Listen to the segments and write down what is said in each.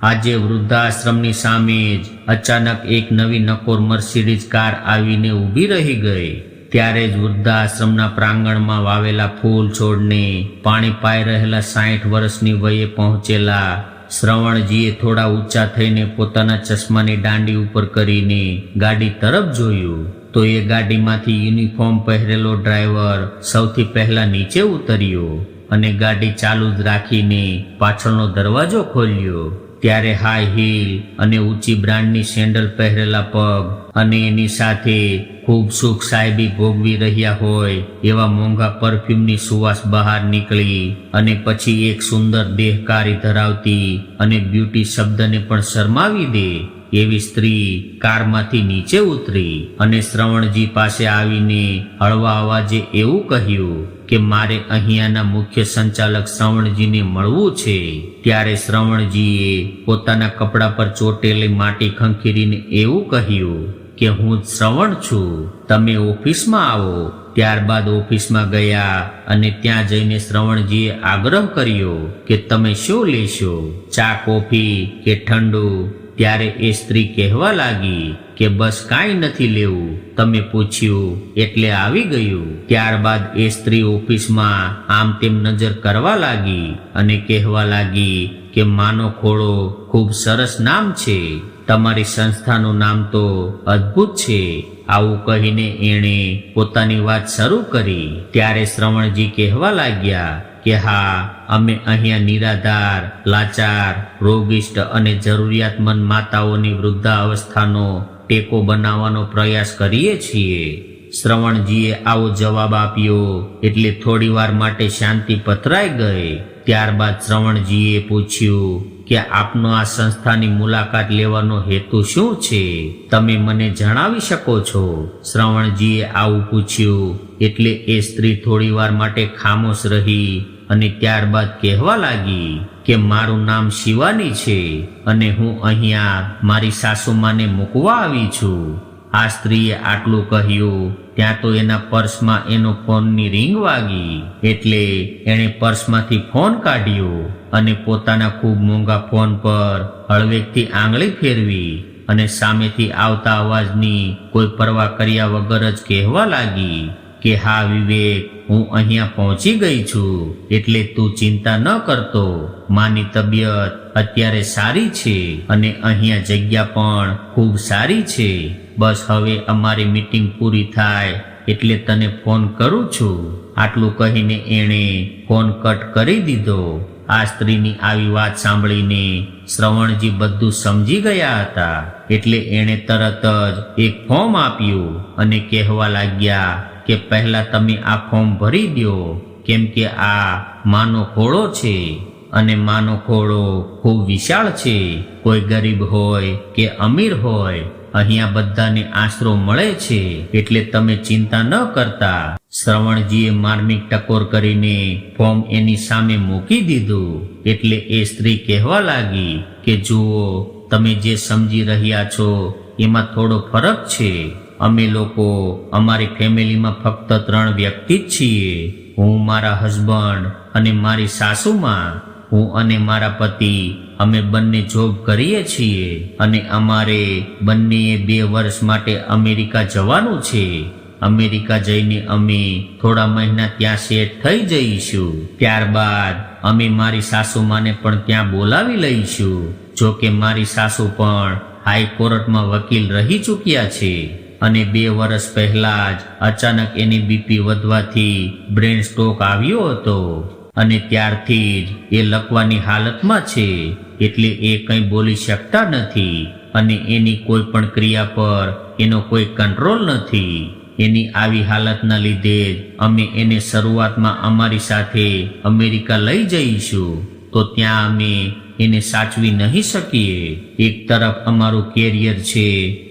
આજે વૃદ્ધાશ્રમની સામે જ અચાનક એક નવી નકોર મર્સિડીઝ કાર આવીને ઊભી રહી ગઈ. ત્યારે જ વૃદ્ધાશ્રમના પ્રાંગણમાં વાવેલા ફૂલ છોડને પાણી પાઈ રહેલા સાઠ વર્ષની વયે પહોંચેલા શ્રવણજીએ થોડા ઊંચા થઈને પોતાના ચશ્માની દાંડી ઉપર કરીને ગાડી તરફ જોયું. તો એ ગાડીમાંથી યુનિફોર્મ પહેરેલો ડ્રાઈવર સૌથી પહેલા નીચે ઉતર્યો અને ગાડી ચાલુ જ રાખીને પાછળનો દરવાજો ખોલ્યો. ત્યારે હાઈ હીલ અને ઊંચી બ્રાન્ડની સેન્ડલ પહેરેલા પગ અને એની સાથે ખૂબ સુખ સાહેબી ભોગવી રહ્યા હોય એવા મોંઘા પરફ્યુમની સુવાસ બહાર નીકળી અને પછી એક સુંદર દેહકારી ધરાવતી અને બ્યુટી શબ્દને પણ શરમાવી દે એવી સ્ત્રી કારમાંથી નીચે ઉતરી અને શ્રવણજી પાસે આવીને હળવા અવાજે એવું કહ્યું કે મારે અહીંયાના મુખ્ય સંચાલક શ્રવણજીને મળવું છે, ત્યારે શ્રવણજીએ પોતાના કપડા પર ચોટેલી માટી ખંખેરીને એવું કહ્યું કે હું શ્રવણ છું, તમે ઓફિસમાં આવો. ત્યારબાદ ઓફિસમાં ગયા અને ત્યાં જઈને શ્રવણજીએ આગ્રહ કર્યો કે તમે શું લેશો? ચા, કોફી કે ઠંડુ? ત્યારે એ સ્ત્રી કહેવા લાગી કે, બસ કાંઈ નથી લેવું. તમે પૂછ્યું, એટલે આવી ગયું? ત્યારબાદ એ સ્ત્રી ઓફિસમાં આમ તેમ નજર કરવા લાગી અને કહેવા લાગી કે, માનો ખોળો, ખૂબ સરસ નામ છે. તમારી સંસ્થાનું નામ તો અદ્ભુત છે. આવું કહીને એણે પોતાની વાત શરૂ કરી. ત્યારે શ્રવણજી કહેવા લાગ્યા કે હા, અમે અહીંયા નિરાધાર, લાચાર, રોગિષ્ટ અને જરૂરિયાતમંદ માતાઓની વૃદ્ધાવસ્થાનો ટેકો બનાવવાનો પ્રયાસ કરીએ છીએ. શ્રવણજીએ આવો જવાબ આપ્યો, એટલે થોડીવાર માટે શાંતિ પથરાઈ ગઈ. ત્યારબાદ શ્રવણજીએ પૂછ્યું કે આપનો આ સંસ્થાની મુલાકાત લેવાનો હેતુ શું છે? તમે મને જણાવી શકો છો? શ્રવણજીએ આવું પૂછ્યું, એટલે એ સ્ત્રી થોડીવાર માટે ખામોશ રહી અને ત્યારબાદ કહેવા લાગી કે મારું નામ શિવાની છે અને હું અહીંયા મારી સાસુમાને મૂકવા આવી છું. આ સ્ત્રીએ આટલું કહ્યું, ત્યાં તો એના પર્સમાં એનો ફોનની રિંગ વાગી, એટલે એણે પર્સમાંથી ફોન કાઢ્યો અને પોતાના ખૂબ મોંઘા ફોન પર હળવેકથી આંગળી ફેરવી અને સામેથી આવતા અવાજની કોઈ પરવા કર્યા વગર જ કહેવા લાગી કે, હા, વિવેક હું અહીંયા પહોંચી ગઈ છું, એટલે તું ચિંતા ન કરતો. માની તબિયત અત્યારે સારી છે અને અહીંયા જગ્યા પણ ખૂબ સારી છે. બસ હવે અમારી મીટિંગ પૂરી થાય, એટલે તને ફોન કરું છું. આટલું કહીને એણે ફોન કટ કરી દીધો. આ સ્ત્રીની આવી વાત સાંભળીને શ્રવણજી બધું સમજી ગયા હતા, એટલે એણે તરત જ એક ફોર્મ આપ્યું અને કહેવા લાગ્યા કે પહેલાં તમે આ ફોર્મ ભરી દો, કેમ કે આ માનો ખોળો છે અને માનો ખોળો ખૂબ વિશાળ છે. કોઈ ગરીબ હોય કે અમીર હોય, અહીંયા બધાને આશરો મળે છે, એટલે તમે ચિંતા ન કરતા. શ્રવણજીએ માર્મિક ટકોર કરીને ફોર્મ એની સામે મૂકી દીધું, એટલે એ સ્ત્રી કહેવા લાગી કે, જુઓ, તમે જે સમજી રહ્યા છો, એમાં થોડો ફરક છે. અમે લોકો અમારી ફેમિલીમાં ફક્ત ત્રણ વ્યક્તિ જ છીએ. હું મારા હસબન્ડ અને મારી સાસુમાં, હું અને મારા પતિ, અમે બંને જોબ કરીએ છીએ અને અમારે બંનેએ બે વર્ષ માટે અમેરિકા જવાનું છે. અમેરિકા જઈને અમે થોડા મહિના ત્યાં સેટ થઈ જઈશું. ત્યારબાદ અમે મારી સાસુમાને પણ ત્યાં બોલાવી લઈશું. જો કે મારી સાસુ પણ હાઈકોર્ટમાં વકીલ રહી ચૂક્યા છે. અને બે વર્ષ પહેલા જ અચાનક એની બીપી વધવાથી બ્રેન સ્ટ્રોક આવ્યો હતો. અને ત્યારથી જ એ લખવાની હાલતમાં છે. એટલે એ કંઈ બોલી શકતા નથી. અને એની કોઈ પણ ક્રિયા પર એનો કોઈ કંટ્રોલ નથી. એની આવી હાલતના લીધે જ અમે એને શરૂઆતમાં અમારી સાથે અમેરિકા લઈ જઈશું. તો ત્યાં અમે એને સાચવી નહીં શકીએ. એક તરફ અમારું કેરિયર છે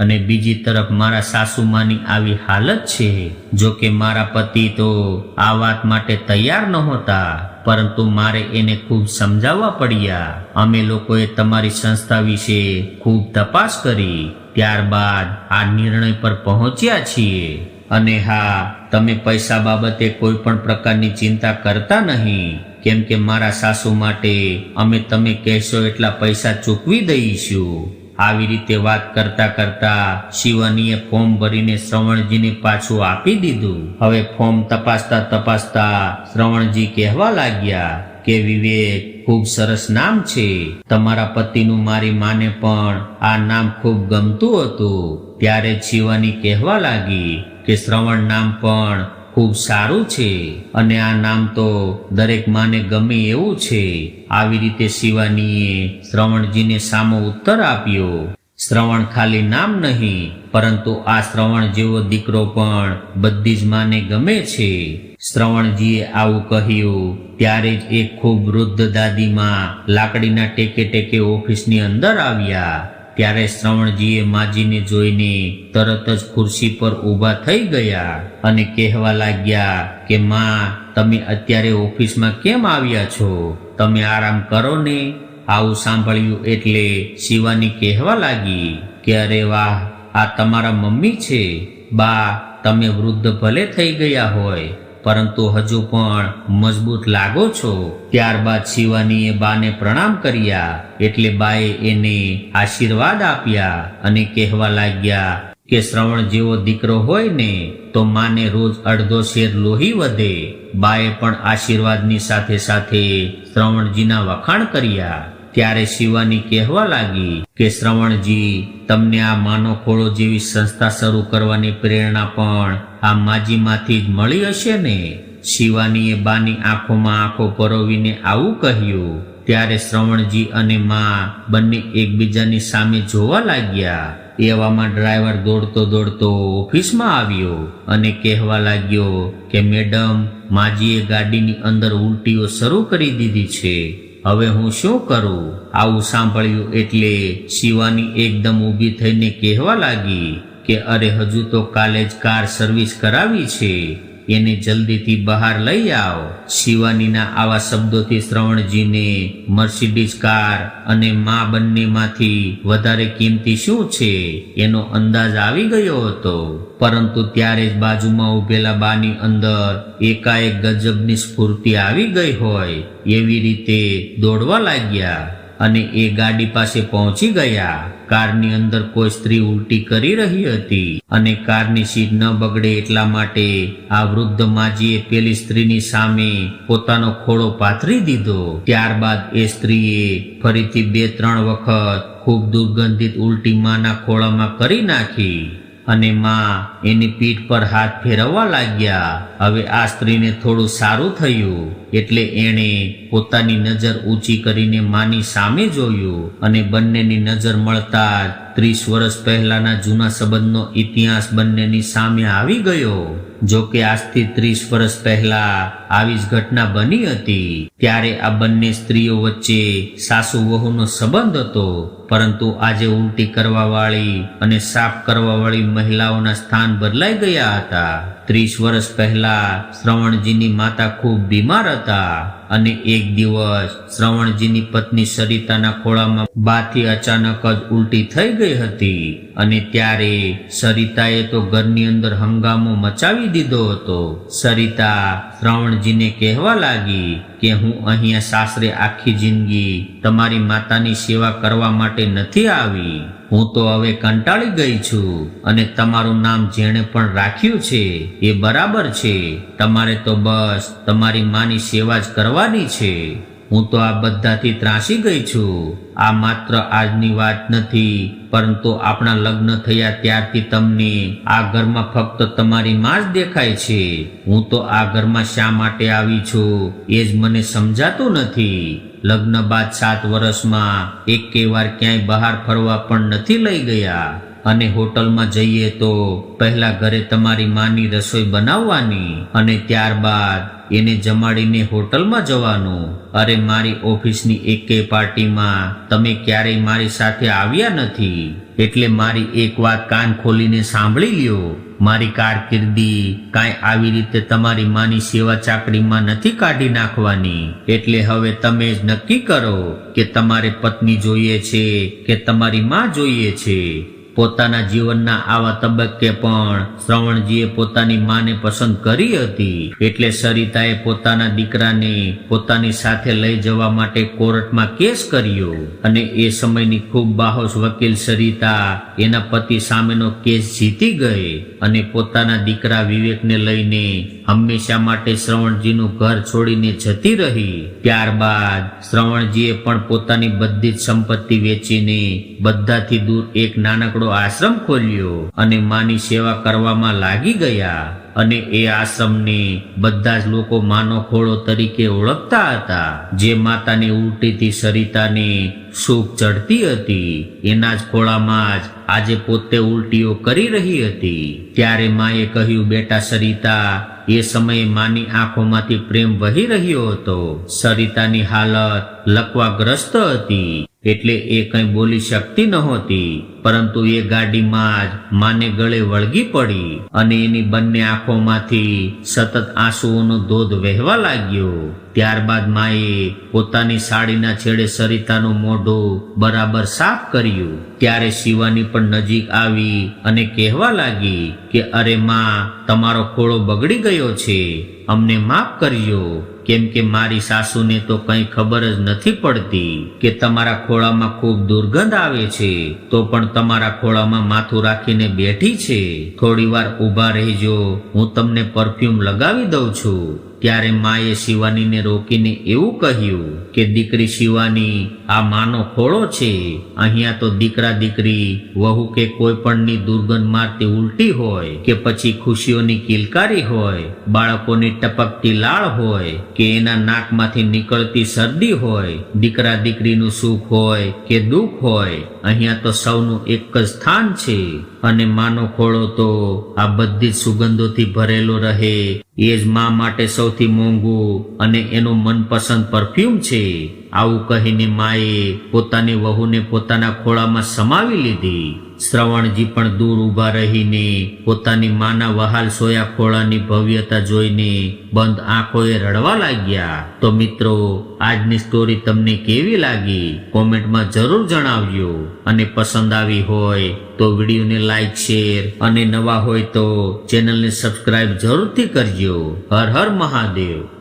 અને બીજી તરફ મારા સાસુમાની આવી હાલત છે. જો કે મારા પતિ તો આ વાત માટે તૈયાર નહોતા, પરંતુ મારે એને ખૂબ સમજાવવા પડ્યા. અમે લોકોએ તમારી સંસ્થા વિશે ખૂબ તપાસ કરી. ત્યારબાદ આ નિર્ણય પર પહોંચ્યા છીએ. અને હા, તમે પૈસા બાબતે કોઈ પણ પ્રકારની ચિંતા કરતા નહીં. કેમ કે મારા સાસુ માટે અમે તમે કહેશો એટલા પૈસા ચૂકવી દઈશું. આવી રીતે વાત કરતા કરતા શિવનીએ ફોર્મ ભરીને શ્રવણજીને પાછું આપી દીધું. હવે ફોર્મ તપાસતા તપાસતા શ્રવણજી કહેવા લાગ્યા કે, વિવેક, ખૂબ સરસ નામ છે. તમારા પતિનું મારી માને પણ આ નામ ખૂબ ગમતું હતું. ત્યારે શિવાની કહેવા લાગી કે, શ્રવણ નામ પણ ખૂબ સારું છે અને આ નામ તો દરેક માને ગમે એવું છે. આવી રીતે શિવાનીએ શ્રવણજીને સામો ઉત્તર આપ્યો. શ્રવણ ખાલી નામ નહીં, પરંતુ આ શ્રવણ જેવો દીકરો પણ બધી જ માને ગમે છે. શ્રવણજીએ આવું કહ્યું, ત્યારે જ એક ખૂબ વૃદ્ધ દાદીમાં લાકડીના ટેકે ટેકે ઓફિસની અંદર આવ્યા. ત્યારે શ્રવણજીએ માજીને જોઈને તરત જ ખુરશી પર ઊભા થઈ ગયા અને કહેવા લાગ્યા કે, માં, તમે અત્યારે ઓફિસમાં કેમ આવ્યા છો? તમે આરામ કરો ને. આવું સાંભળ્યું એટલે શિવાની કહેવા લાગી કે, અરે વાહ, આ તમારા મમ્મી છે. બા, તમે વૃદ્ધ ભલે થઈ ગયા હોય પરંતુ હજુ પણ મજબૂત લાગો છો. ત્યારબાદ શિવાનીએ બાને પ્રણામ કર્યા, એટલે બાએ એને આશીર્વાદ આપ્યા અને કહેવા લાગ્યા કે શ્રવણ જેવો દીકરો હોય ને, તો માને રોજ અડધો શેર લોહી વધે. બાએ પણ આશીર્વાદની સાથે સાથે શ્રવણજીના વખાણ કર્યા. ત્યારે શિવાની કહેવા લાગી કે, શ્રવણજી, તમને આ માનો ખોળો જેવી સંસ્થા શરૂ કરવાની પ્રેરણા પણ આ માજીમાંથી જ મળી હશે ને? શિવાનીએ બાની આંખોમાં આંખો પરોવીને આવું કહ્યું. ત્યારે શ્રવણજી અને મા બંને એકબીજાની સામે જોવા લાગ્યા. એવામાં ડ્રાઈવર દોડતો દોડતો ઓફિસમાં આવ્યો અને કહેવા લાગ્યો કે, મેડમ, માજીએ ગાડીની અંદર ઉલટીઓ શરૂ કરી દીધી છે. હવે હું શું કરું? આવું સાંભળ્યું એટલે શિવાની એકદમ ઊભી થઈને કહેવા લાગી કે અરે હજુ તો કાલે જ કાર સર્વિસ કરાવી છે. એને જલ્દીથી બહાર લઈ આવો. શિવાનીના આવા શબ્દોથી શ્રવણજીને મર્સિડીઝ કાર અને મા બંનેમાંથી વધારે કિંમતી શું છે એનો અંદાજ આવી ગયો હતો. પરંતુ ત્યારે જ બાજુમાં ઉભેલા બાની અંદર એકાએક ગજબની સ્ફૂર્તિ આવી ગઈ હોય એવી રીતે દોડવા લાગ્યા. અને એ ગાડી પાસે પહોંચી ગયા. કારની અંદર કોઈ સ્ત્રી ઉલટી કરી રહી હતી અને કારની સીટ ન બગડે એટલા માટે આ વૃદ્ધ માજીએ પેલી સ્ત્રીની સામે પોતાનો ખોળો પાથરી દીધો. ત્યારબાદ એ સ્ત્રીએ ફરીથી બે ત્રણ વખત ખૂબ દુર્ગંધિત ઉલટી માના ખોળામાં કરી નાખી. અને માં એની પીઠ પર હાથ ફેરવવા લાગ્યા. હવે આ સ્ત્રીને થોડું સારું થયું, એટલે એણે પોતાની નજર ઊંચી કરીને માની સામે જોયું અને બંનેની નજર મળતા જ ત્રીસ વર્ષ પહેલાના જૂના સંબંધનો ઇતિહાસ બંનેની સામે આવી ગયો. જો કે આજથી ત્રીસ વર્ષ પહેલા આવી જ ઘટના બની હતી. ત્યારે આ બંને સ્ત્રીઓ વચ્ચે સાસુ વહુનો સંબંધ હતો. પરંતુ આજે ઉલટી કરવા વાળી અને સાફ કરવા વાળી મહિલાઓના સ્થાન બદલાઈ ગયા હતા. ત્રીસ વર્ષ પહેલા શ્રવણજીની માતા ખૂબ બીમાર હતા. અને એક દિવસ શ્રવણજીની પત્ની સરિતાના ખોળામાં બાથી અચાનક જ ઉલટી થઈ ગઈ હતી. અને ત્યારે સરિતાએ તો ઘરની અંદર હંગામો મચાવી દીધો હતો. સરિતા શ્રવણજીને કહેવા લાગી કે હું અહીંયા સાસરે આખી જિંદગી તમારી માતાની સેવા કરવા માટે નથી આવી. હું તો હવે કંટાળી ગઈ છું અને તમારું નામ જેણે પણ રાખ્યું છે એ બરાબર છે. તમારે તો બસ તમારી માની સેવા જ કરવાની છે. હું તો આ બધાથી ત્રાસી ગઈ છું. આ માત્ર આજની વાત નથી, પરંતુ આપણા લગ્ન થયા ત્યારથી તમને આ ઘરમાં ફક્ત તમારી માં જ દેખાય છે. હું તો આ ઘરમાં શા માટે આવી છું એ જ મને સમજાતું નથી. લગ્ન બાદ સાત વર્ષમાં એક વાર ક્યાંય બહાર ફરવા પણ નથી લઈ ગયા. અને હોટલમાં જઈએ તો પહેલા ઘરે તમારી માની રસોઈ બનાવવાની અને ત્યારબાદ એને જમાડીને હોટલમાં જવાનું. અરે મારી ઓફિસની એકે પાર્ટીમાં તમે ક્યારેય મારી સાથે આવ્યા નથી. એટલે મારી એક વાત કાન ખોલીને સાંભળી લ્યો. મારી કારકિર્દી કાંઈ આવી રીતે તમારી માની સેવા ચાકડીમાં નથી કાઢી નાખવાની. એટલે હવે તમે જ નક્કી કરો કે તમારે પત્ની જોઈએ છે કે તમારી માં જોઈએ છે. પોતાના જીવનના આવા તબક્કે પણ શ્રવણજીએ પોતાની માને પસંદ કરી હતી. એટલે સરિતાએ પોતાના દીકરાને પોતાની સાથે લઈ જવા માટે કોર્ટમાં કેસ કર્યો. અને એ સમયની ખૂબ બાહોશ વકીલ સરિતા એના પતિ સામેનો કેસ જીતી ગઈ અને પોતાના દીકરા વિવેકને લઈને હંમેશા માટે શ્રવણજીનું ઘર છોડીને જતી રહી. ત્યારબાદ શ્રવણજીએ પણ પોતાની બધી જ સંપત્તિ વેચીને બધાથી દૂર એક નાનકડો આશ્રમ ખોલ્યો અને માની સેવા કરવામાં લાગી ગયા અને એ આશ્રમને બધા જ લોકો માનો ખોળો તરીકે ઓળખતા હતા. જે માતાની ઉલટીથી સરિતાને સુખ ચડતી હતી. એના જ ખોળામાં જ આજે પોતે ઉલટીઓ કરી રહી હતી. ત્યારે માએ કહ્યું, બેટા સરિતા, એ સમયે માની આંખોમાંથી પ્રેમ વહી રહ્યો હતો. સરિતાની હાલત લકવાગ્રસ્ત હતી. એટલે એ કંઈ બોલી શકતી નહોતી પરંતુ એ ગાડીમાં જ માને ગળે વળગી પડી અને એની બંને આંખોમાંથી સતત આંસુઓનો ધોધ વહેવા લાગ્યો. ત્યારબાદ માએ પોતાની સાડીના છેડે સરિતાનું મોઢું બરાબર સાફ કર્યું. ત્યારે શિવાની પણ નજીક આવી અને કહેવા લાગી કે, અરે માં, તમારો ખોળો બગડી ગયો છે. અમને માફ કરજો. કેમ કે મારી સાસુને તો કંઈ ખબર જ નથી પડતી કે તમારા ખોળામાં ખૂબ દુર્ગંધ આવે છે, તો પણ તમારા ખોળામાં માથું રાખીને બેઠી છે. થોડી વાર ઊભા રહેજો, હું તમને પરફ્યુમ લગાવી દઉં છું. ત્યારે માએ શિવાનીને રોકીને એવું કહ્યું કે, દીકરી શિવાની, આ માનો ખોળો છે. અહીંયા તો દીકરા દીકરી, વહુ કે કોઈ પણની દુર્ગંધ મારતી ઉલટી હોય, કે પછી ખુશીઓની કિલકારી હોય, બાળકોની ટપકતી લાળ હોય, કે એના નાકમાંથી નીકળતી શરદી હોય, દીકરા દીકરીનું સુખ હોય કે દુઃખ હોય, અહીંયા તો સૌનું એક જ સ્થાન છે. અને માનો ખોળો તો આ બધી સુગંધોથી ભરેલો રહે. એ જ મા માટે સૌથી મોંઘું અને એનું મનપસંદ પરફ્યુમ છે. આવું કહીને માએ પોતાની વહુને પોતાના ખોળામાં સમાવી લીધી. શ્રવણજી પણ દૂર ઊભા રહીને પોતાની માના વહાલ સોયા ખોળાની ભવ્યતા જોઈને બંધ આંખોએ રડવા લાગ્યા. તો મિત્રો, આજની સ્ટોરી તમને કેવી લાગી? કોમેન્ટમાં જરૂર જણાવજો. અને પસંદ આવી હોય તો વિડીયોને લાઈક શેર અને નવા હોય તો ચેનલને સબસ્ક્રાઇબ જરૂરથી કરજો. હર હર મહાદેવ.